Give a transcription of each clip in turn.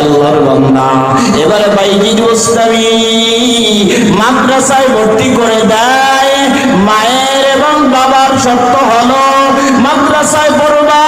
আল্লাহর বান্দা। এবারে বাইজিদ মাদ্রাসায় ভর্তি করে দেয়, মায়ের এবং বাবার সত্য হলো মাদ্রাসায় পড়বা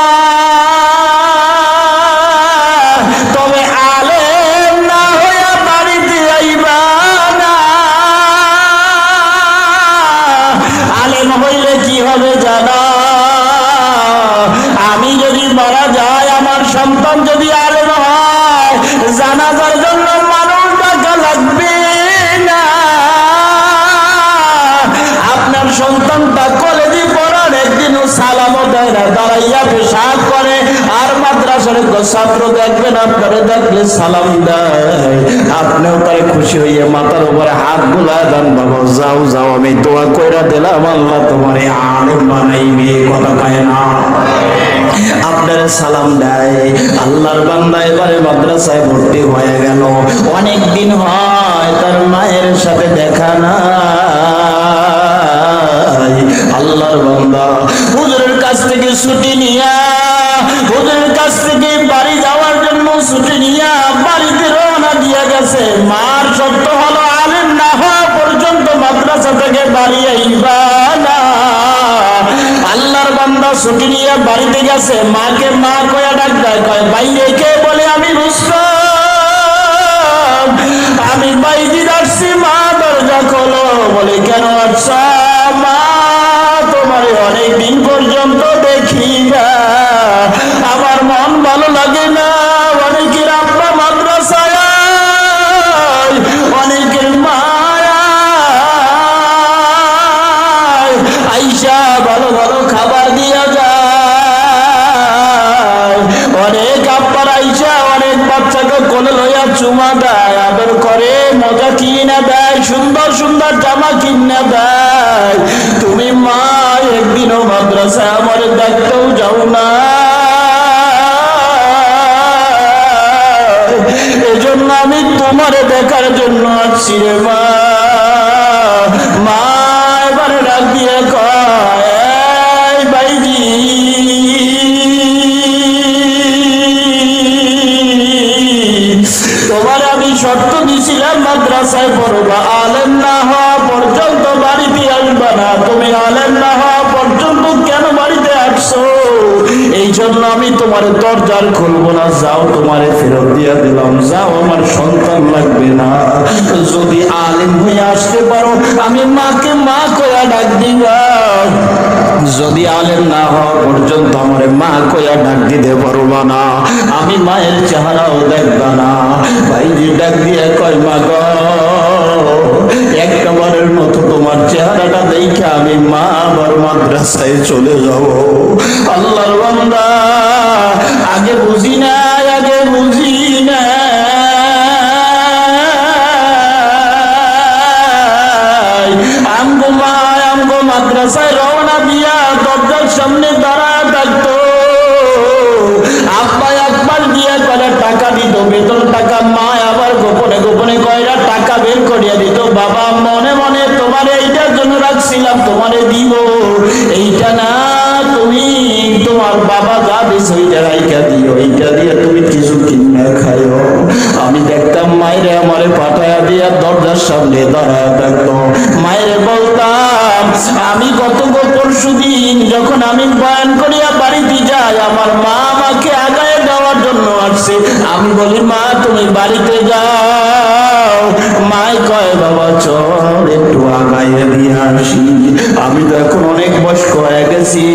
পেশাব করে আর মাদ্রাসার ছাত্র দেখবেন, আপনারা দেখলে সালাম দেয়। আপনিও তাই খুশি হইয়া মাথার উপরে হাতগুলা দেন, বাবা, যাও যাও, আমি দোয়া কইরা দিলাম, আল্লাহ তোমার আলেম বানাইবে কথা পায় না। আপনার সালাম দেয়। আল্লাহর বান্দা এবারে মাদ্রাসায় ভর্তি হয়ে গেল। অনেক দিন হয় তার মায়ের সাথে দেখা নাই। আল্লাহর বান্দা হুজুরের কাছ থেকে ছুটি নিয়া, হুজুরের কাছ থেকে বাড়ি যাওয়ার জন্য ছুটি নিয়া বাড়িতে রওনা দিয়ে গেছে। মার শর্ত হলো আলেম না হওয়া পর্যন্ত মাদ্রাসা থেকে বাড়ি আইবা না। আল্লাহর বান্দা ছুটি নিয়ে বাড়িতে গেছে। মাকে মা কয়া ডাক দেয়, কয়, বাইরে কে? বলে, আমি রুস্তম আমি বাইজি আসছি মা দরজা খোলো। বলে, কেন আচ্ছা মাদ্রাসায় আমার যাও না। এজন্য আমি তোমার দেখার জন্য আসছি রে মা। দিয়ে কয় বাইজি তোমার আমি মাদ্রাসায় পড়বা। আলেম না হওয়া পর্যন্ত বাড়িতে আসবা না। তুমি আলেম না হওয়া জন্য আমি তোমার দরজার খুলবো না, যাও তোমারে ফেরত দিয়া দিলাম, যাও, আমার সন্তান লাগবে না। যদি আলেম হয়ে আসতে পারো, আমি মাকে মা কয়া ডাক দিবা। যদি আলেম না হওয়া পর্যন্ত আমার মা কয়া ডাক দিতে পারবা না। আমি মায়ের চেহারাও দেখবা না। ভাইজি ডাক দিয়ে কয়, মা গো একবারের মতো তোমার চেহারাটা দেখে আমি মা আবার মাদ্রাসায় চলে যাব। আল্লাহর বান্দা, আগে বুঝি না, আগে বুঝি না। আমগো মা আমগো মাদ্রাসায় রওনা দিয়া বের করিয়া দিত, বাবা, মনে মনে তোমার এইটার জন্য রাখছিলাম, তোমারে দিব। এইটা না, তুমি তোমার বাবা যা দিস ওইটা রাইকা দিও। এইটা দিয়ে তুমি কিছু কিনা খাইও। আমি দেখতাম মায়েরে আমারে পাঠায়া দিয়া দরজার সামনে দাঁড়ায় থাকতো। মায়েরে বলতাম, আমি গত পরশু দিন যখন আমি বয়ান করিয়া বাড়িতে যাই, আমার মা আমাকে আগায় দেওয়ার জন্য আসছে। আমি বলি, মা, তুমি বাড়িতে যাও। মাই কয়, বাবা, চল একটু আগাইয়ে দিয়ে আসি। আমি তো এখন অনেক বয়স্ক হয়ে গেছি,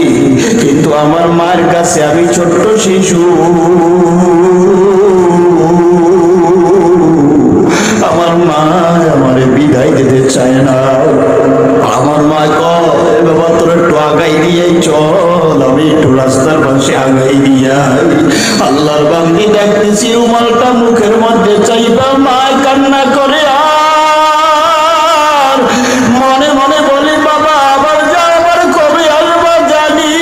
কিন্তু আমার মায়ের কাছে আমি ছোট্ট শিশু। দেখতেছি রুমালটা মুখের মধ্যে চাইবা মা কান্না করে আর। মনে মনে বাবা, আবার যা, আবার কবে জানি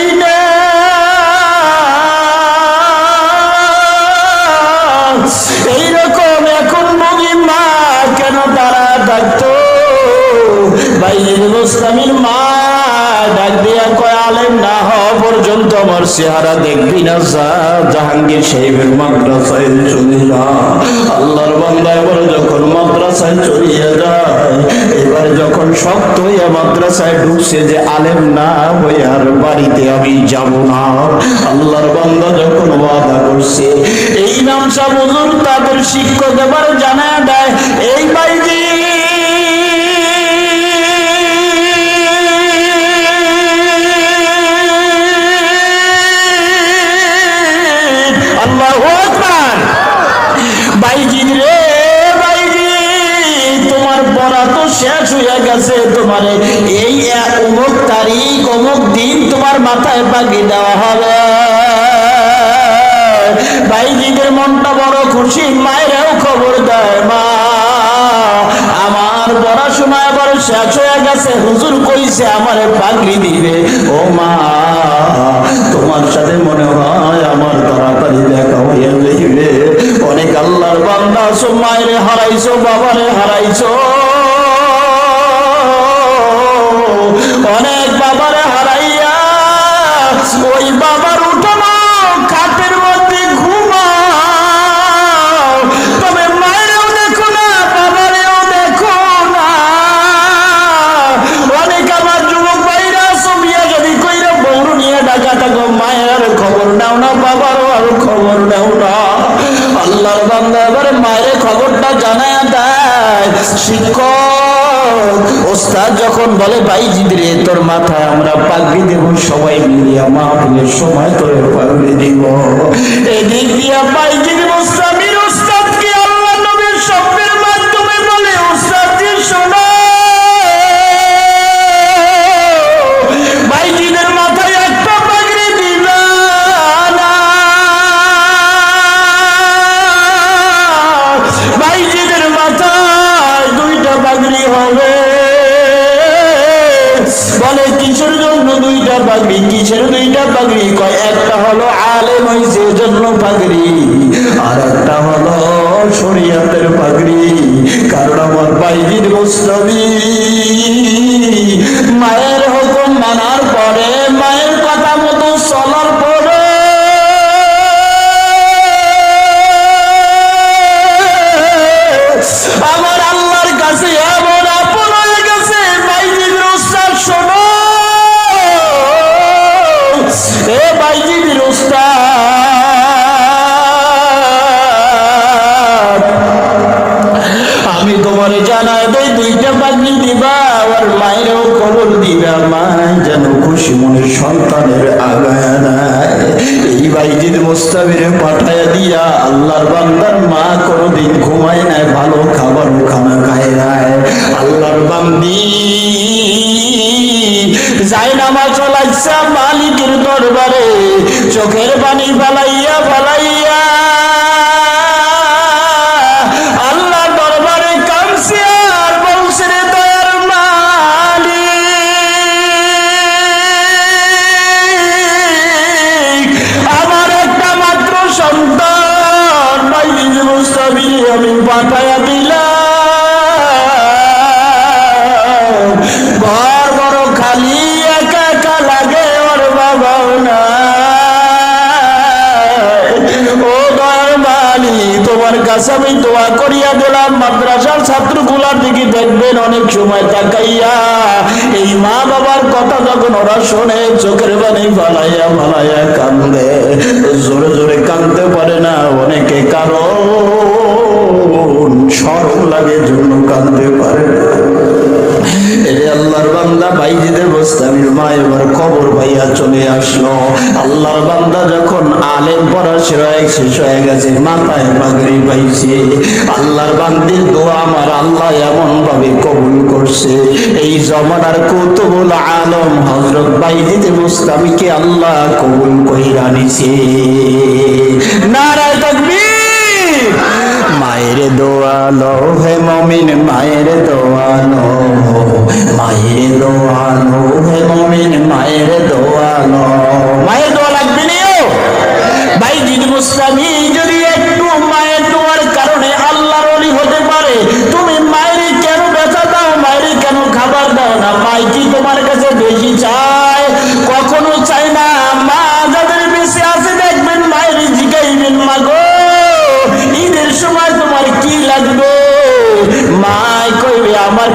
এইরকম এখন বলি, মা, কেন তারা ডাকতো? বাইরের মুসলামির মা চেহারা দেখবি না যা, জাহাঙ্গীর সাহেবের মাদ্রাসায় চলে যা। আল্লাহর বান্দা এবার যখন মাদ্রাসায় চলিয়ে যায় এবার যখন শক্ত হইয়া মাদ্রাসায় ঢুকছে যে আলেম না হই আর বাড়িতে আমি যাব না। আল্লাহর বান্দা যখন ওয়াদা করছে, এই নামসা বুজুর তাদের শিক্ষক এবার জানা দেয় তোমার এই এক অমুক তারিখ, অমুক দিন তোমার মাথায় পাখি দেওয়া হবে। বাইজিদের মনটা বড় খুশি, মায়েরাও খবর দেয়, মা। আমার পড়াশোনা এবার শেষ হয়ে গেছে, হুজুর কইছে, আমার পাগড়ি দিবে। ও মা, তোমার সাথে মনে হয় আমার তাড়াতাড়ি দেখা হইয়া যাইবে। অনেক আল্লাহর বান্দা আছো, মায়েরে হারাইছো, বাবারে হারাইছো। অনেক বাবারে হারাইয়া ওই বাবার উঠানো খাটের মধ্যে ঘুমাও। তবে মায়েরও দেখো না, বাবারেও দেখো না। অনেক আমার যুবক ভাইরা সবিয়া যদি কইরা বৌরু নিয়ে ডাকা থাকো, মায়ের খবর নাও না, বাবারও আর খবর নাও না। আল্লাহর বান্দা এবার মায়ের খবরটা জানায় দেয়। শিক্ষক ওস্তাদ যখন বলে, ভাই জিদরে, তোর মাথায় আমরা পাগড়ি দেব, সবাই মিলিয়া মাহফিলের সময় তোর পাগড়ি দিব। এদিক দিয়া আমার আল্লাহর কাছে এমন আপন হয়ে গেছে আমি তোমার জানাই দেই দুইটা পাগড়ি দিবা আর মায়েরও খবর দিবা মা যেন খুশি মনে সন্তানের আগায় নাই এই বাইজিদ মোস্তাবিরে পাঠায় দিয়া আল্লাহর বান্দার মা কোনোদিন ঘুমায় নাই, ভালো খাবার খানা খায় নাই। আল্লাহর বান্দি যাই নামা চলাইছা মালিকের দরবারে, চোখের পানি ফালাইয়া ফালাইয়া শোনে চোখের বাণী ফালাইয়া ফালাইয়া কান্দে। জোরে জোরে কান্দতে পারে না অনেকে, কারণ সরম লাগে জন্য খবর পাইয়া চলে আসলো। আল্লাহর বান্দা যখন আলেম পড়া শেষ হয়ে গেছে, মাথায় পাগড়ি পাইছে। আল্লাহর বান্দির দোয়া আমার আল্লাহ এমন ভাবে কবুল করছে। এই জমানার কৌতুবুল আলম হজরত বাইজিদ মুস্তামিকে আল্লাহ কবুল কইরা নিছে। নারায় মায়ের দোয়ালো হে মমিন, মায়ের দোয়ালো মায়ের দোয়ালো হে মমিন, মায়ের দোয়ালো। মায়ের দোয়া লাগবে নিও ভাই জিদ মুস্তামি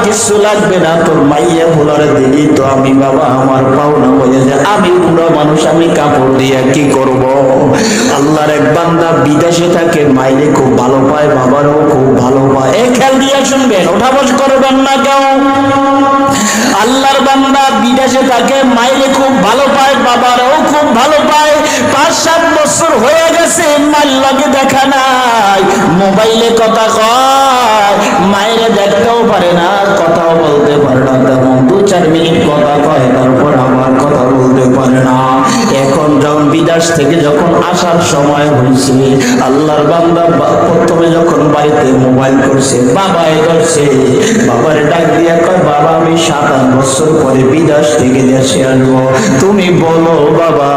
কিছু লাগবে না, তোর মাইয়া বলারে দিলি তো আমি বাবা আমার পাওনা বলে যে আমি বুড়া মানুষ, আমি কাপড় দিয়ে কি করব? আল্লাহর এক বান্দা বিদেশে থাকে, মাইলে খুব ভালো পায়, বাবারও খুব ভালো পায়। এ খেয়াল দিয়ে শুনবেন, ওঠা বস করবেন না কেউ। আল্লাহর বান্দা বিদেশে থাকে, মাইলে খুব ভালো পায়, বাবারও খুব ভালো পায়। পাঁচ সাত বছর হয়ে গেছে, মাইল লগে দেখা নাই। মোবাইলে কথা কয় মায়ের দেখতেও পারে না কথাও বলতে পারে না। তেমন চার মিনিট কথা কয়, তারপর আমার কথা বলতে পারে না। এখন যখন বিদেশ থেকে যখন আসার সময় হয়েছে, আল্লাহর বান্দা প্রথমে যখন বাড়িতে মোবাইল করছে, বাবাই করছে বাবার ডাক দিয়া কয়, বাবা, আমি সাত আট বছর পরে বিদেশ থেকে দেশে আসব। তুমি বলো, বাবা,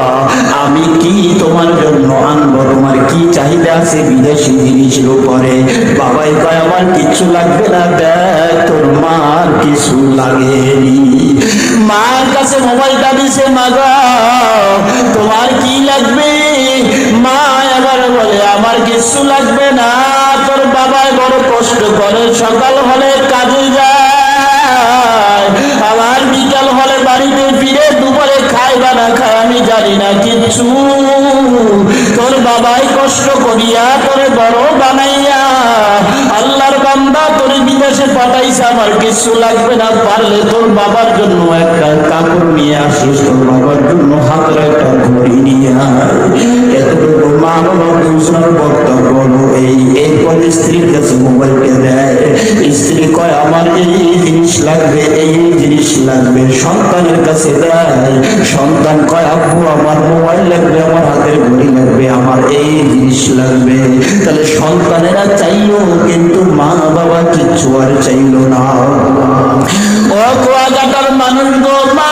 আমি কি তোমার জন্য আনব? তোমার কি চাহিদা আছে বিদেশি জিনিসের উপরে? বাবাই কয়, আমার কিছু লাগবে না, দেখ, তোর মার কিছু লাগেনি। মার কাছে মোবাইলটা দিছে মাগা তোমার কি লাগবে? মা এবার বলে, আমার কিছু লাগবে না, তোর বাবাই বড় কষ্ট করে সকাল হলে কাজে যায়। আবার বিকাল হলে বাড়িতে ফিরে দুপুরে খাই বা না খায় আমি জানি না কিচ্ছু। তোর বাবাই কষ্ট করিয়া তোরে বড় বানাইয়া আল্লাহর বান্দা তোর বিদেশে পাঠাইছে, আমার কিছু লাগবে না, পারলে তোর বাবার জন্য একটা কাপড় নিয়ে আসিস, তোর বাবার জন্য হাতের একটা ঘড়ি নিয়ে এতটুকু এই। স্ত্রীর কাছে দেয়, স্ত্রী কয়, আমার এই জিনিস লাগবে, এই জিনিস লাগবে। সন্তানের কাছে দেয়, সন্তান কয়, আব্বু, আমার মোবাইল লাগবে, আমার হাতের ঘড়ি লাগবে, আমার এই জিনিস লাগবে। তাহলে সন্তানেরা চাইলো কিন্তু মা বাবা কিচ্ছু আর চাইলো না। ও কুয়াকাটার মানুষ গো মা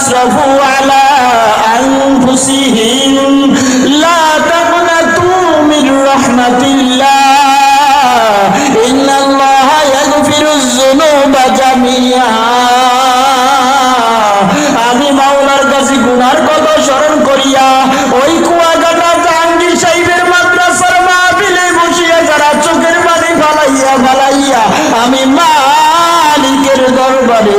আল্লাযীনা আসরাফু আলা আনফুসিহিম লা তাকনাতু মির রাহমাতিল্লাহ ইন্নাল্লাহা ইয়াগফিরুয যুনুবা জামিআ আমি মাওলার কাছে গুনার কথা স্মরণ করিয়া ওই কুয়াকাটা জাহাঙ্গীর সাহেবের মাদ্রাসার মাহফিলে বসিয়া যারা চোখের পানি ফালাইয়া ফালাইয়া আমি মালিকের দরবারে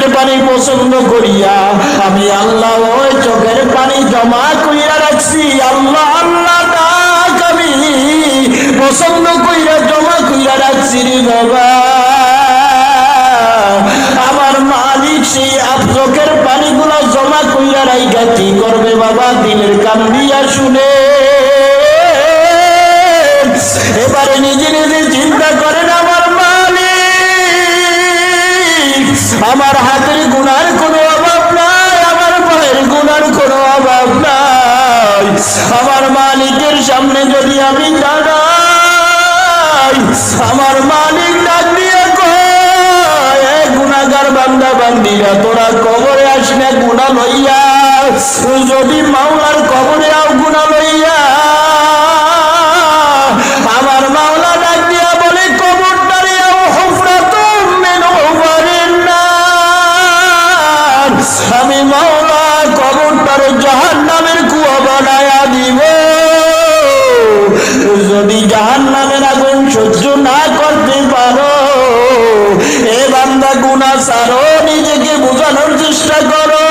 চোখের পানি পছন্দ করিয়া আমি আল্লাহ ওই চোখের পানি জমা কইরা রাখছি। আল্লাহ আল্লাহ আমি পছন্দ কইরা জমা কইরা রাখছি রে বাবা। আমার মালিক সেই চোখের পানিগুলো জমা কইরা রাইগা কি করবে বাবা? দিনের কান দিয়া শুনে। আমার মালিকের সামনে যদি আমি দাঁড়াই, আমার মালিক ডাক দিয়ে কয়, "এ গুনাহগার বান্দা, বান্দিরা, তোরা কবরে গুণা লইয়া, যদি মাওলার কবরে আও গুণা লইয়া। মাওলা ডাক বলে মিন নার। আমি মাওলা কবরটারে সারো, নিজেকে বোঝানোর চেষ্টা করো।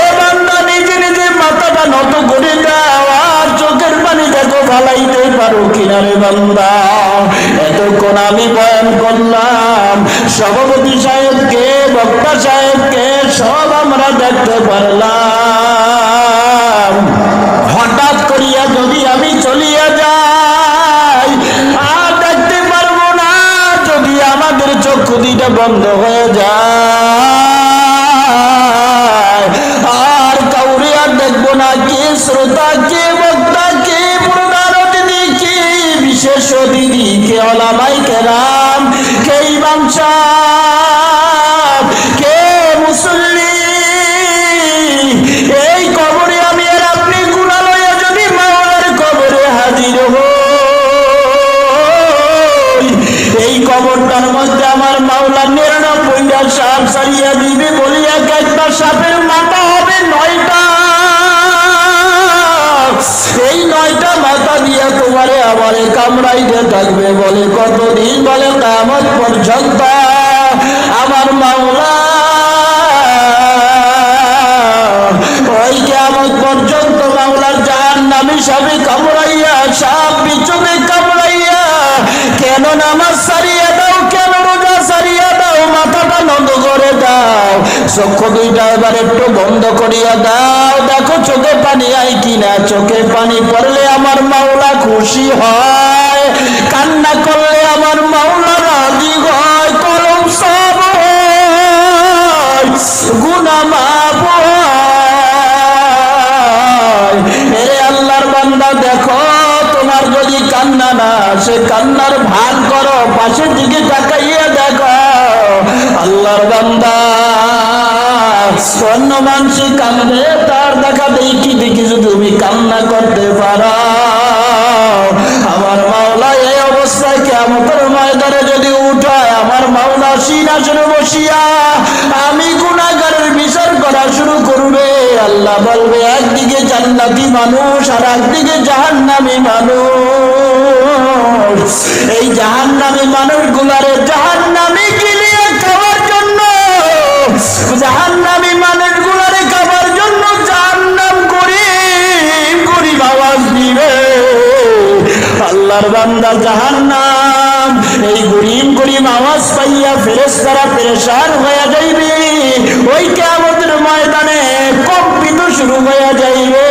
এ বান্দা নিজে নিজে মাথাটা নত করে দাও, আর চোখের পানি দেখো ফালাইতে পারো কিনারে বান্দা। এত যতক্ষণ আমি বয়ান করলাম, সভাপতি সাহেবকে, বক্তা সাহেবকে, সব আমরা দেখতে পারলাম। দুইটা বন্ধ হয়ে যায়। আর কাউরে আর দেখব না কে শ্রোতা, কে বক্তা, কে পুরোনার অতিথি কে বিশেষ অতিথি, কে অলামাই কেরাম। মধ্যে আমার মাওলা সাপ সারিয়া দিবে, বলিয়া একটা সাপের মাথা হবে নয়টা। এই নয়টা মাথা দিয়া তোমারে আমারে কামড়াইতে থাকবে বলে কতদিন বলে কামত পর্যন্ত। আমার মাওলা, ওই কেমন পর্যন্ত মাওলার জাহান নামি সবে চক্ষু দুইটা এবার একটু বন্ধ করিয়া দাও। দেখো চোখে পানি আই কিনা? চোখে পানি পড়লে আমার মাওলা খুশি হয়। কান্না করলে আমার মাওলা রাজি হয়। কলম সব গুনা মাপ হয়। এরে আল্লাহর বান্দা, দেখো, তোমার যদি কান্না না সে কান্নার ভান করো, পাশের দিকে তাকাইয়া দেখো। আল্লাহর বান্দা অন্য মানুষে কান্দে তার দেখা দেখি দেখি যদি তুমি কান্না করতে পারো। আমার মাওলা, এই অবস্থায় কেমতের ময়দানে যদি উঠায়, আমার মাওলা সিনাসনে বসিয়া আমি গুণাগারের বিচার করা শুরু করবে। আল্লাহ বলবে, একদিকে জান্নাতি মানুষ, আর একদিকে জাহান্নামী মানুষ। এই জাহান্নামী মানুষগুলারে আল্লাহর বান্দা জাহান্নাম। এই গরিব গরিব আওয়াজ পাইয়া ফেরেশতারা পেরেশান হয়ে যাইবে। ওই কিয়ামতের ময়দানে কম্পিত শুরু হয়ে যাইবে।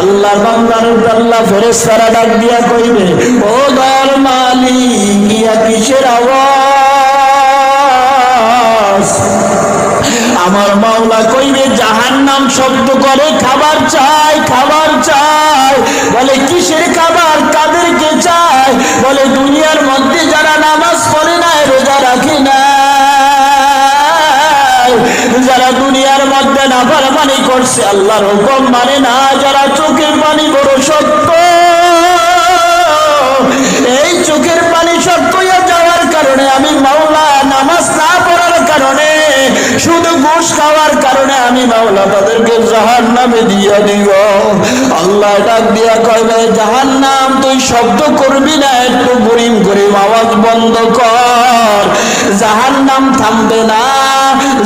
আল্লাহর বান্দার আল্লাহ ফেরেশতারা ডাক দিয়া কইবে, ও দয়াল মালিক, ইয়া কিসের আওয়াজ? আমার মাওলা কইবে জাহান নাম শব্দ করে খাবার চাই খাবার চাই। না পানি করছে, আল্লাহর হুকুম মানে না, যারা চোখের পানি বড় সত্য এই চোখের পানি সত্য যাওয়ার কারণে আমি মাওলা নামাজ না পড়ার কারণে, শুধু ঘুষ খাওয়ার কারণে আমি মাওলা তাদেরকে জাহান নামে দিয়ে দিব। আল্লাহ ডাক দিয়া কইবে জাহান নাম তুই শব্দ করবি না, একটু গরিম গরিম আওয়াজ বন্ধ কর। জাহান নাম থামবে না।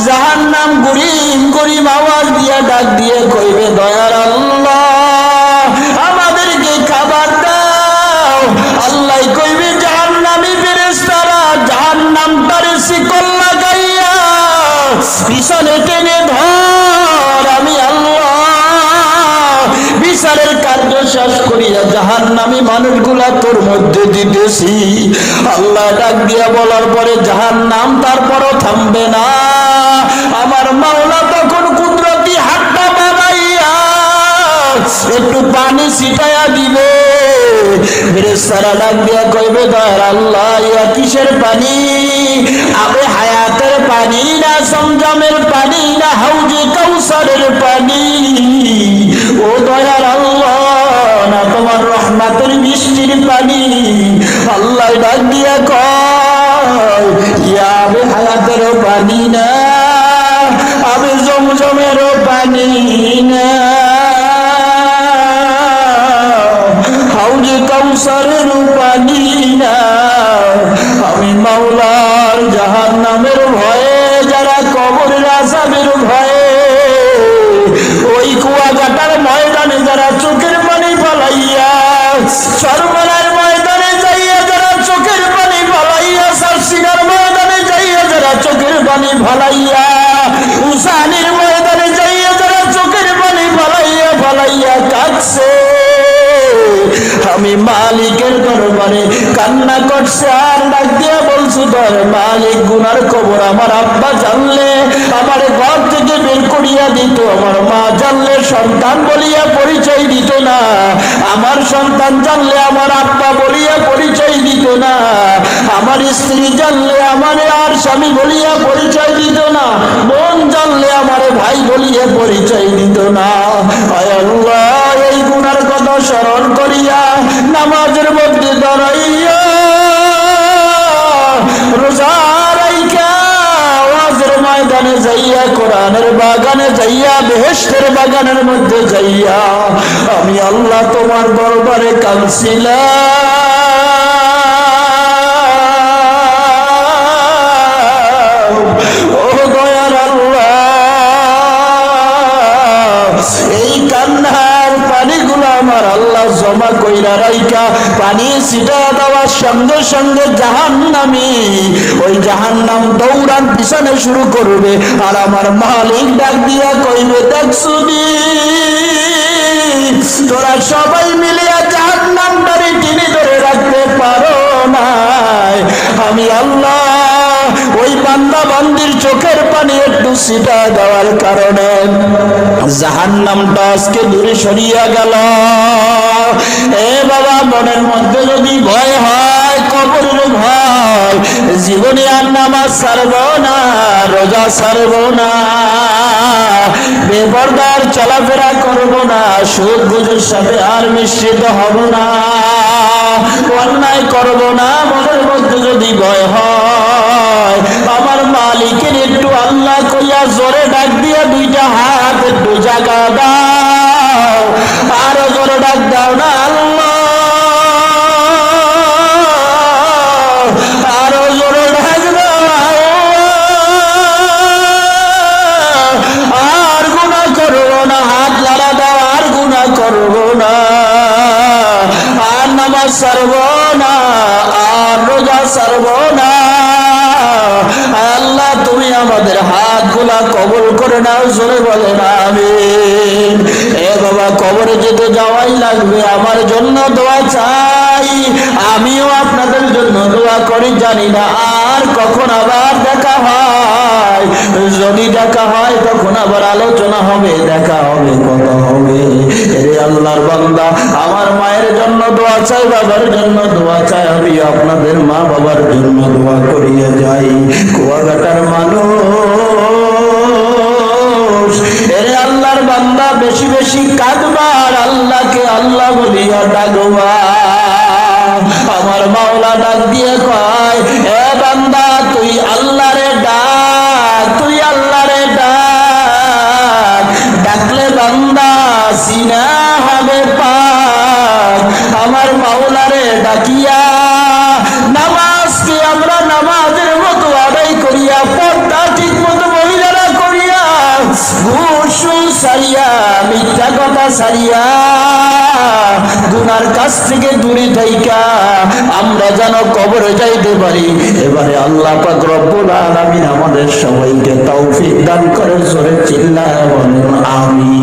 জাহান নাম গরিম গরিম আওয়াজ দিয়া ডাক দিয়ে কইবে দয়ার আল্লাহ, আমাদেরকে খাবার দাও। আল্লাহ কইবে, জাহান্নামী ফেরেশতারা জাহান্নামটারে শিকল লাগাইয়া পিছনে টেনে ধর। আমি আল্লাহ বিচারের কার্য শেষ করিয়া জাহান্নামী মানুষগুলা তোর মধ্যে দিতেছি। আল্লাহ ডাক দিয়া বলার পরে জাহান্নাম তারপরও থামবে না। একটু পানি ছিটাইয়া দিবে। ফেরেশতারা ডাক দিয়া কইবে দয়ার আল্লাহ ইয়া কিসের পানি? আবে হায়াতের পানি না সমজমের পানি না হাউজে কাউসারের পানি? ও দয়ার আল্লাহ, না তোমার রহমাতের বৃষ্টির পানি? আল্লাহ ডাক দিয়া কয়, ইয়া আবে হায়াতের পানি না আবে জমজমের পানি না। কাউসারের পানি না আমি মাওলার জাহান নামের ভয়ে, যারা কবরের আসামের ভয়ে, ওই কুয়াকাটার ময়দানে যারা চোখের পানি পালাইয়া সর্বনার ময়দানে যাইয়া যারা চোখের পানি পালাইয়া সার্সিনার ময়দানে যাইয়া যারা চোখের পানি ফালাইয়া উসানির ময়দানে যাইয়া যারা চোখের পানি ফালাইয়া ফালাইয়া কাঁদছে। কান্না করছে, আর ডাক দিয়ে বলছে তোর মালিক, গুনার খবর আমার আব্বা জানলে, আমার ঘর থেকে বের করিয়া দিত, আমার মা জানলে, সন্তান বলিয়া পরিচয় দিত না, আমার সন্তান জানলে, আমার আব্বা বলিয়া পরিচয় দিত না, আমার স্ত্রী জানলে, আমার আর স্বামী বলিয়া পরিচয় দিত না, বোন জানলে, আমার ভাই বলিয়া পরিচয় দিত না। আয় আল্লাহ, এই গুনার কথা স্মরণ করিয়া নামাজের মধ্যে দাঁড়াইয়া রোজা যাইয়া, কোরআনের বাগানে যাইয়া, বেহেশতের বাগানের মধ্যে যাইয়া, আমি আল্লাহ তোমার দরবারে কাঁদছিলাম। ও দয়ার আল্লাহ, এই কান্নার পানিগুলো আমার আল্লাহ জমা কইরা রাইকা পানি ছিটা দেওয়ার সঙ্গে সঙ্গে জাহান্নামি, ওই জাহান্নাম দৌড়ান পিছনে শুরু করবে। আর আমার মালিক ডাক দিয়া কইবে দেখছুনি তোরা সবাই মিলিয়া জাহান্নামটারে টিনে ধরে রাখতে পারো নাই। আমি আল্লাহ ওই বান্দা বান্দির চোখের পানি একটু সিটা দেওয়ার কারণে জাহান নামটা আজকে দূরে সরিয়া গেল। এ বাবা, মনের মধ্যে যদি ভয় হয়, কবরের ভয়, জীবনে আর নামাজ ছাড়ব না, রোজা ছাড়ব না, বেপরদার চলাফেরা করব না, সুদ গুজের সাথে আর মিশ্রিত হব না, অন্যায় করব না, মনের মধ্যে যদি ভয় হয়, আমার মালিকের একটু আল্লাহ কইয়া জোরে ডাক দিয়া দুইটা হাত একটু জাগা দাও। আরও জোরে ডাক দাও না আল্লাহ। আরও জোরে ডাক দাও আর গুণা করব না, হাত লাড়া দাও, আর গুণা করব না। আর নামাজ সারব না, আর রোজা সারব না। আল্লাহ, তুমি আমাদের হাতগুলা কবল করে নাও, জোরে বলে না আমি বাবা কবরে যেতে যাওয়াই লাগবে, আমার জন্য দোয়া চাই। আমিও আপনাদের জন্য দোয়া করি, জানি না আর কখন আবার দেখা হয়। যদি দেখা হয়, তখন আবার আলোচনা হবে, দেখা হবে, কথা হবে। রে আল্লাহর বান্দা, আমার মায়ের জন্য দোয়া চাই, বাবার জন্য দোয়া চাই আমি আপনাদের মা বাবার জন্য দোয়া করিয়া যাই। কুয়াকাটার মানুষ এরে আল্লাহর বান্দা, বেশি বেশি কাঁদবার, আল্লাহকে আল্লাহ বলিয়া ডাকবা। আমার মাওলা ডাক দিয়ে কয়, এ বান্দা, তুই আল্লাহরে ডাক, তুই আল্লাহরে ডাক। ডাকলে বান্দা সিনা হবে পাক। আমার মাওলারে ডাকিয়া কাছ থেকে দূরে থাইকা, আমরা যেন কবরে যাইতে পারি। এবারে আল্লাহ পাক আমাদের সবাইকে তৌফিক দান করে জোরে চিল্লা আমি